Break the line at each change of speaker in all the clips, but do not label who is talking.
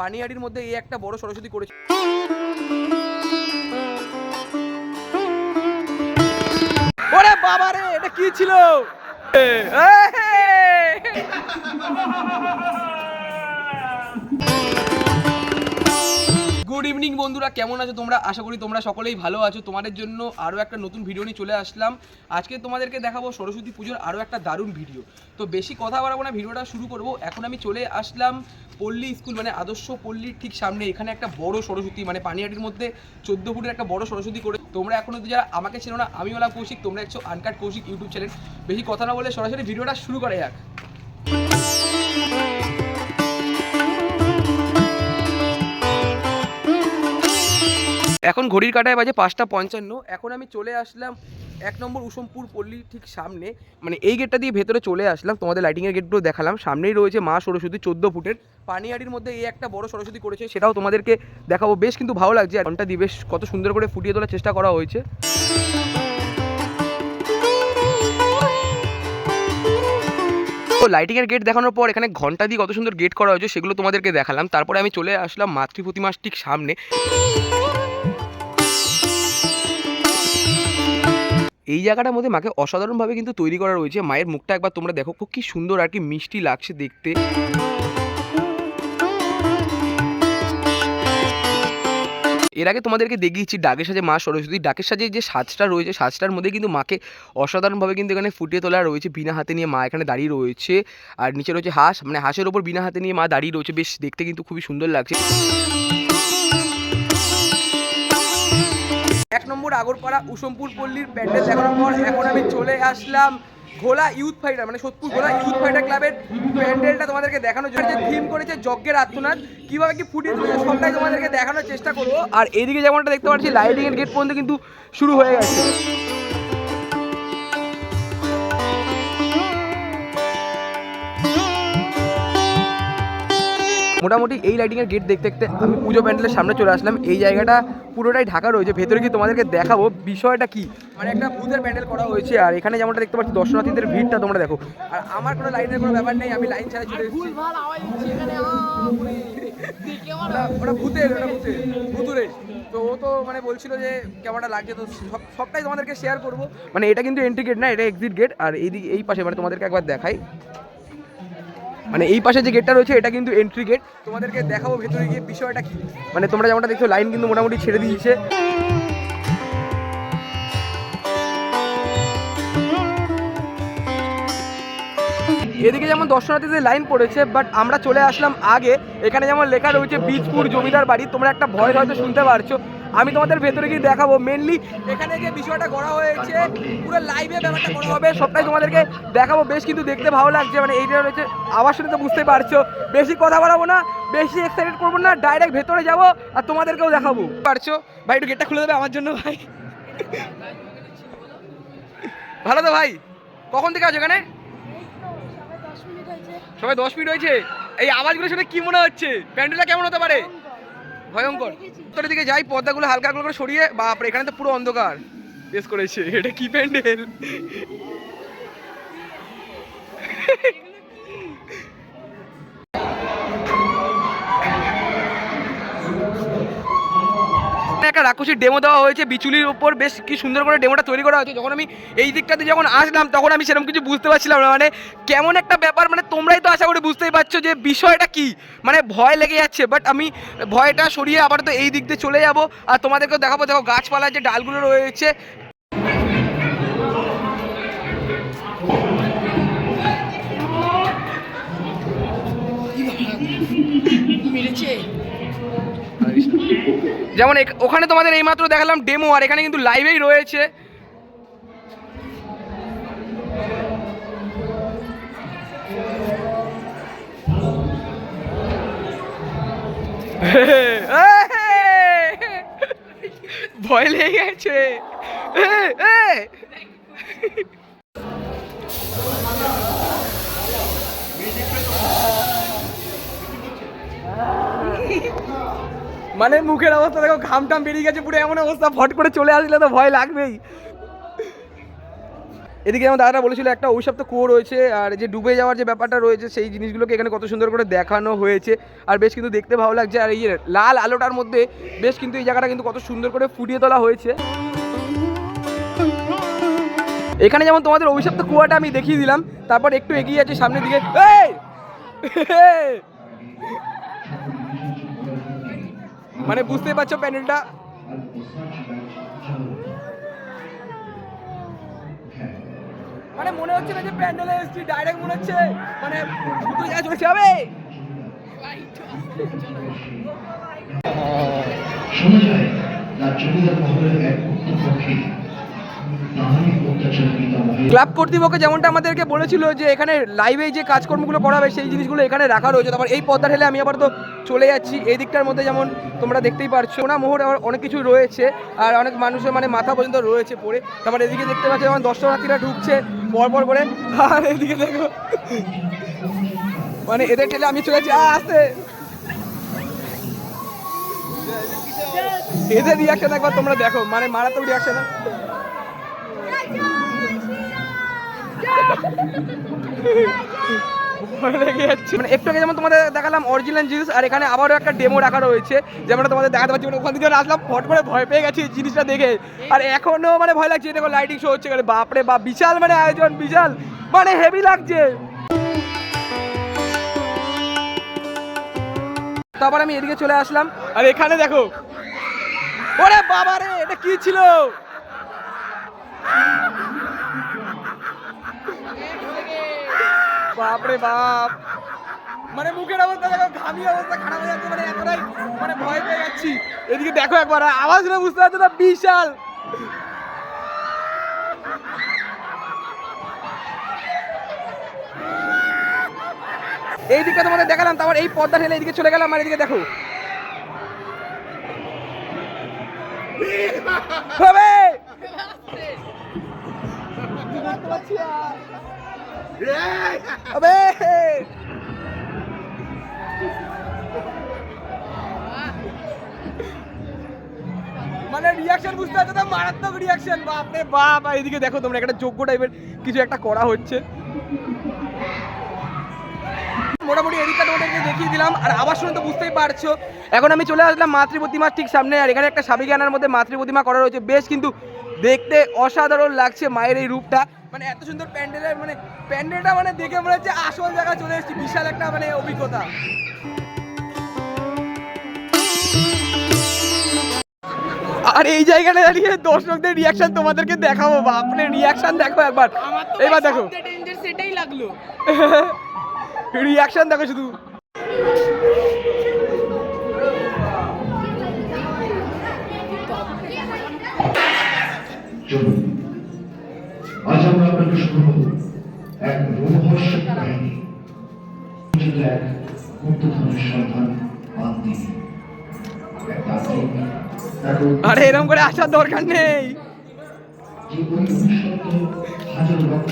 পানিহাটির মধ্যে এই একটা বড় সরস্বতী করেছে। ওরে বাবা রে এটা কি ছিল? গুড ইভিনিং বন্ধুরা। কেমন আছো তোমরা? আশা করি তোমরা সকলেই ভালো আছো। তোমাদের জন্য আরও একটা নতুন ভিডিও নিয়ে চলে আসলাম। আজকে তোমাদেরকে দেখাবো সরস্বতী পুজোর আরও একটা দারুণ ভিডিও তো বেশি কথা বাড়াবো না ভিডিওটা শুরু করব। এখন আমি চলে আসলাম পল্লী স্কুল মানে আদর্শ পল্লীর ঠিক সামনে। এখানে একটা বড় সরস্বতী মানে পানিহাটির মধ্যে চোদ্দ ফুটের একটা বড় সরস্বতী করে। তোমরা এখনও যারা আমাকে ছিল না আমি ওলা কৌশিক, তোমরা একশো আনকাট কৌশিক ইউটিউব চ্যানেল বেশি কথা না বলে সরাসরি ভিডিওটা শুরু করা যাক। এখন ঘড়ির কাটায় বাজে পাঁচটা পঞ্চান্ন। এখন আমি চলে আসলাম এক নম্বর উসমপুর পল্লীর ঠিক সামনে। মানে এই গেটটা দিয়ে ভেতরে চলে আসলাম। তোমাদের লাইটিংয়ের গেটগুলো দেখালাম। সামনেই রয়েছে মা সরস্বতী চোদ্দ ফুটের। পানিয়াড়ির মধ্যে এই একটা বড় সরস্বতী করেছে, সেটাও তোমাদেরকে দেখাবো। বেশ কিন্তু ভালো লাগছে। ঘণ্টা দিয়ে বেশ কত সুন্দর করে ফুটিয়ে তোলার চেষ্টা করা হয়েছে। তো লাইটিংয়ের গেট দেখানোর পর এখানে ঘণ্টা দিয়ে কত সুন্দর গেট করা হয়েছে সেগুলো তোমাদেরকে দেখালাম। তারপরে আমি চলে আসলাম মাতৃ প্রতিমার ঠিক সামনে। এই জায়গাটার মধ্যে মাকে অসাধারণভাবে কিন্তু তৈরি করা রয়েছে। মায়ের মুখটা একবার তোমরা দেখো, খুব কি সুন্দর আর কি মিষ্টি লাগছে দেখতে। এর আগে তোমাদেরকে দেখিয়েছি ডাকের সাজে মা সরস্বতী। ডাকের সাজে যে সাজটা রয়েছে, সাজটার মধ্যে কিন্তু মাকে অসাধারণভাবে কিন্তু এখানে ফুটিয়ে তোলা রয়েছে। বিনা হাতে নিয়ে মা এখানে দাঁড়িয়ে রয়েছে। আর নিচে রয়েছে হাঁস মানে হাঁসের ওপর বিনা হাতে নিয়ে মা দাঁড়িয়ে রয়েছে। বেশ দেখতে কিন্তু খুবই সুন্দর লাগছে। এক নম্বর আগরপাড়া উসমপুর পল্লীর প্যান্ডেল দেখানোর পর এখন আমি চলে আসলাম ঘোলা ইউথ ফাইটার মানে সোদপুর ঘোলা ইউথ ফাইটার ক্লাবের প্যান্ডেলটা তোমাদেরকে দেখানোর জন্য। যে থিম করেছে যজ্ঞের আত্মনাথ কীভাবে কি ফুটিয়ে তুলেছে সবটাই তোমাদেরকে দেখানোর চেষ্টা করব। আর এইদিকে যেমনটা দেখতে পাচ্ছি লাইটিংয়ের গেট পর্যন্ত কিন্তু শুরু হয়ে গেছে। মোটামুটি এই লাইটিংয়ের গেট দেখতে দেখতে আমি পুজো প্যান্ডেলের সামনে চলে আসলাম। এই জায়গাটা পুরোটাই ঢাকা রয়েছে। ভেতরে কি তোমাদেরকে দেখাবো বিষয়টা কি। মানে একটা ভূতের প্যান্ডেল করা হয়েছে আর এখানে যেমনটা দেখতে পাচ্ছি দর্শনার্থীদের ভিড়টা তোমরা দেখো। আর আমার কোনো লাইনের কোনো ব্যাপার নেই আমি লাইন ছাড়া চলে এসেছি। ওটা ভূতের ওটা ভূতের ভূতুরে তো ও তো মানে বলছিল যে কেমনটা লাগছে তো সব সবটাই তোমাদেরকে শেয়ার করব। মানে এটা কিন্তু এন্ট্রি গেট না এটা এক্সিট গেট আর এইদিকে এই পাশে মানে তোমাদেরকে একবার দেখাই। মানে এই পাশে যে গেটটা রয়েছে, এটা কিন্তু এন্ট্রি গেট তোমাদেরকে দেখাবো ভেতরে গিয়ে বিষয়টা কি। মানে তোমরা যেমনটা দেখছ লাইন কিন্তু মোটামুটি ছেড়ে দিয়েছে। এদিকে যেমন দর্শনার্থীদের লাইন পড়েছে বাট আমরা চলে আসলাম আগে। এখানে যেমন লেখা রয়েছে, বীজপুর জমিদার বাড়ি। তোমরা একটা ভয় হয়তো শুনতে পারছ। আমি তোমাদের ভেতরে গিয়ে দেখাবো। মেনলি এখানে যে বিষয়টা করা হয়েছে। পুরো লাইভে ব্যাপারটা করা হবে, সবটাই তোমাদেরকে দেখাবো। বেশ কিন্তু দেখতে ভালো লাগছে মানে এইটা রয়েছে, আবার শুনে তো বুঝতে পারছ। বেশি কথা বাড়াবো না, বেশি এক্সাইটেড করব না ডাইরেক্ট ভেতরে যাব আর তোমাদেরকেও দেখাবো। পারছ? ভাই, একটু গেটটা খুলে দেবে আমার জন্য, ভাই? ভালো তো ভাই? কখন থেকে আছো এখানে? সবাই দশ মিনিট হয়েছে? এই আওয়াজগুলো শুনে কি মনে হচ্ছে? প্যান্ডেলটা কেমন হতে পারে? ভয়ঙ্কর। উত্তরের দিকে যাই পর্দাগুলো হালকা হালকা করে সরিয়ে বাপরে এখানে তো পুরো অন্ধকার। বেশ করেছে এটা কি প্যান্ডেল? একটা রাক্ষসীর ডেমো দেওয়া হয়েছে, বিচুলির উপর। বেশ কি সুন্দর করে ডেমোটা তৈরি করা হয়েছে। যখন আমি এই দিকটাতে যখন আসলাম, তখন আমি সেরকম কিছু বুঝতে পারছিলাম না। মানে কেমন একটা ব্যাপার মানে তোমরাই তো আশা করি বুঝতেই পারছ যে বিষয়টা কি। মানে ভয় লেগে যাচ্ছে বাট আমি ভয়টা সরিয়ে আবার তো এই দিক দিয়ে চলে যাব। আর তোমাদেরকেও দেখাবো, দেখো গাছপালা যে ডালগুলো রয়েছে যেমন ওখানে তোমাদের এইমাত্র দেখালাম ডেমো আর এখানে কিন্তু লাইভেই রয়েছে। ভয় লেগে গেছে। মানে মুখের অবস্থা দেখো ঘাম টাম বেরিয়ে গেছে পুরো, এমন অবস্থা, ফট করে চলে আসলে তো ভয় লাগবেই। এদিকে যেমন দাদাটা বলেছিল, একটা অভিশপ্ত কুয়ো রয়েছে, আর যে ডুবে যাওয়ার যে ব্যাপারটা রয়েছে, সেই জিনিসগুলোকে এখানে কত সুন্দর করে দেখানো হয়েছে, আর বেশ কিন্তু দেখতে ভালো লাগছে, আর এই লাল আলোটার মধ্যে বেশ কিন্তু এই জায়গাটা কিন্তু কত সুন্দর করে ফুটিয়ে তোলা হয়েছে। এখানে যেমন তোমাদের অভিশপ্ত কুয়াটা আমি দেখিয়ে দিলাম, তারপর একটু এগিয়ে যাচ্ছি সামনের দিকে। মানে বুঝতেই পারছ প্যান্ডেলটা মানে মনে হচ্ছে না যে প্যান্ডেলে এসেছি ডাইরেক্ট মনে হচ্ছে মানে ছুটে যা চলেছে, হবে?
শোনা যায় জমিদার মহলের এক উত্তর পক্ষে তাহারই
ক্লাব কর্তৃপক্ষ যেমনটা আমাদেরকে বলেছিল যে এখানে লাইভে যে কাজকর্মগুলো করা হবে সেই জিনিসগুলো এখানে রাখা রয়েছে। তারপর এই পদ্মা ঠেলে আমি আবার তো চলে যাচ্ছি। এই দিকটার মধ্যে যেমন তোমরা দেখতেই পারছ না মোহর আবার অনেক কিছু রয়েছে আর অনেক মানুষের মানে মাথা পর্যন্ত রয়েছে পড়ে। তারপর এদিকে দেখতে পাচ্ছি যেমন দর্শনার্থীরা ঢুকছে পর পর করে। আর এদিকে দেখো মানে এদের ঠেলে আমি চলে যাচ্ছি। আ, আসতে। এদের রিয়াকশন একবার তোমরা দেখো মানে মারাত্মক রিয়াকশন মানে একটু আগে যেমন তোমাদের দেখালাম অরিজিনাল জিনিস, আর এখানে আবারও একটা ডেমো রাখা রয়েছে, যেমন তোমাদের দেখাতে পাচ্ছি মানে ওখান থেকে আসলাম, ফট করে ভয় পেয়ে গেছি জিনিসটা দেখে। আর এখনও মানে ভয় লাগছে দেখো লাইটিং শো হচ্ছে বাপরে বাপ, বিশাল মানে আয়োজন, বিশাল। মানে হেভি লাগছে। তারপর আমি এদিকে চলে আসলাম, আর এখানে দেখো, ওরে বাবা রে এটা কি ছিল? বাপরে বাপ। মানে মুখের অবস্থা দেখো, ঘামি অবস্থা, খারাপ হয়ে যাচ্ছে মানে এতটাই মানে ভয় পেয়ে যাচ্ছি। এদিকে দেখো একবার আওয়াজ না বুঝতে পারছ না, বিশাল। এই দিকটা তোমাদের দেখালাম, তারপর এই পর্দা ঠেলে এইদিকে চলে গেলাম, আর এদিকে দেখো। হবে! হবে মানে রিয়াকশন বুঝতে পারছ তো? মারাত্মক রিয়াকশন বাপরে বাপ! এদিকে দেখো তোমরা, একটা যোগ্য টাইপের কিছু একটা করা হচ্ছে। মোটামুটি এদিকটা তোমাদেরকে দেখিয়ে দিলাম। আর আবার শুনে তো বুঝতেই পারছ, এখন আমি চলে আসলাম মাতৃ প্রতিমার ঠিক সামনে। আর এখানে একটা সাবিগানার মধ্যে মাতৃ প্রতিমা করা রয়েছে। বেশ কিন্তু দেখতে অসাধারণ লাগছে মায়ের এই রূপটা। মানে এত সুন্দর প্যান্ডেলের মানে প্যান্ডেলটা মানে দেখে মনে হচ্ছে আসল জায়গা চলে এসেছি বিশাল একটা মানে অভিজ্ঞতা। আর এই জায়গাটা দাঁড়িয়ে দর্শকদের রিয়াকশন তোমাদেরকে দেখাবো বাপরে রিয়াকশন দেখো একবার। এবার দেখো।
সেটাই লাগল।
রিয়াকশন দেখো শুধু।
চলুন। আজ এক রোমহর্ষক কাহিনী ছিল এক মুক্তধনের সন্ধান
আরে এরকম করে আসার দরকার নেই।
হাজার রক্ত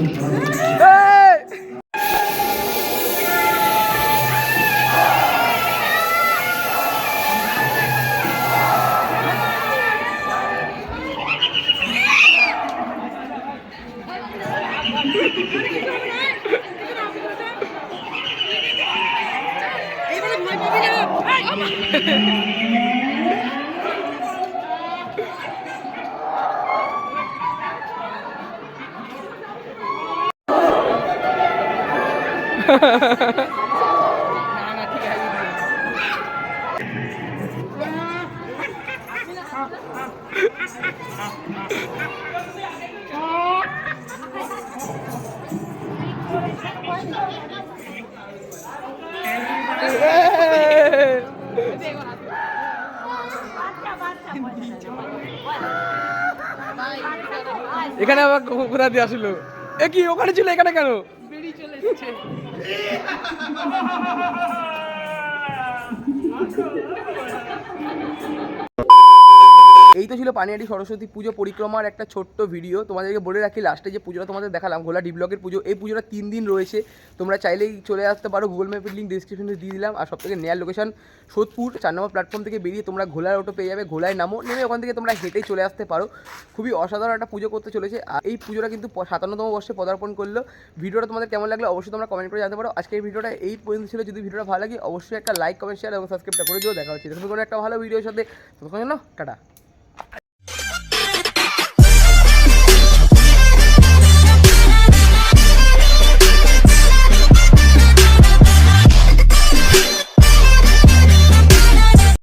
না
এই! এখানে আবার কোথা দিয়ে আসলো। এ কি ওখানে ছিল এখানে কেন?
চলে
এই তো ছিল পানিয়াটি সরস্বতী পুজো পরিক্রমার একটা ছোট্ট ভিডিও তোমাদেরকে বলে রাখি লাস্টে যে পুজোটা তোমাদের দেখালাম, ঘোলা ডি ব্লকের পুজো, এই পুজোটা তিন দিন রয়েছে। তোমরা চাইলেই চলে আসতে পারো গুগল ম্যাপের লিঙ্ক ডিসক্রিপশনে দিয়ে দিলাম। আর সব থেকে নেয়ার লোকেশন সোদপুর, চার নম্বর প্ল্যাটফর্ম থেকে বেরিয়ে তোমরা ঘোলার অটো পেয়ে যাবে, ঘোলায় নামো, নেমে ওখান থেকে তোমরা হেঁটেই চলে আসতে পারো। খুবই অসাধারণ একটা পুজো করতে চলেছে। আর এই পুজোটা কিন্তু সাতান্নতম বর্ষে পদার্পণ করল। ভিডিওটা তোমাদের কেমন লাগল অবশ্যই তোমরা কমেন্ট করে জানতে পারো। আজকে এই ভিডিওটা এই পর্যন্ত ছিল। যদি ভিডিওটা ভালো লাগে, অবশ্যই একটা লাইক কমেন্ট শেয়ার এবং সাবস্ক্রাইবটা করে দিও। দেখা হচ্ছে কোনো একটা ভালো ভিডিওর সাথে। ততক্ষণ টাটা।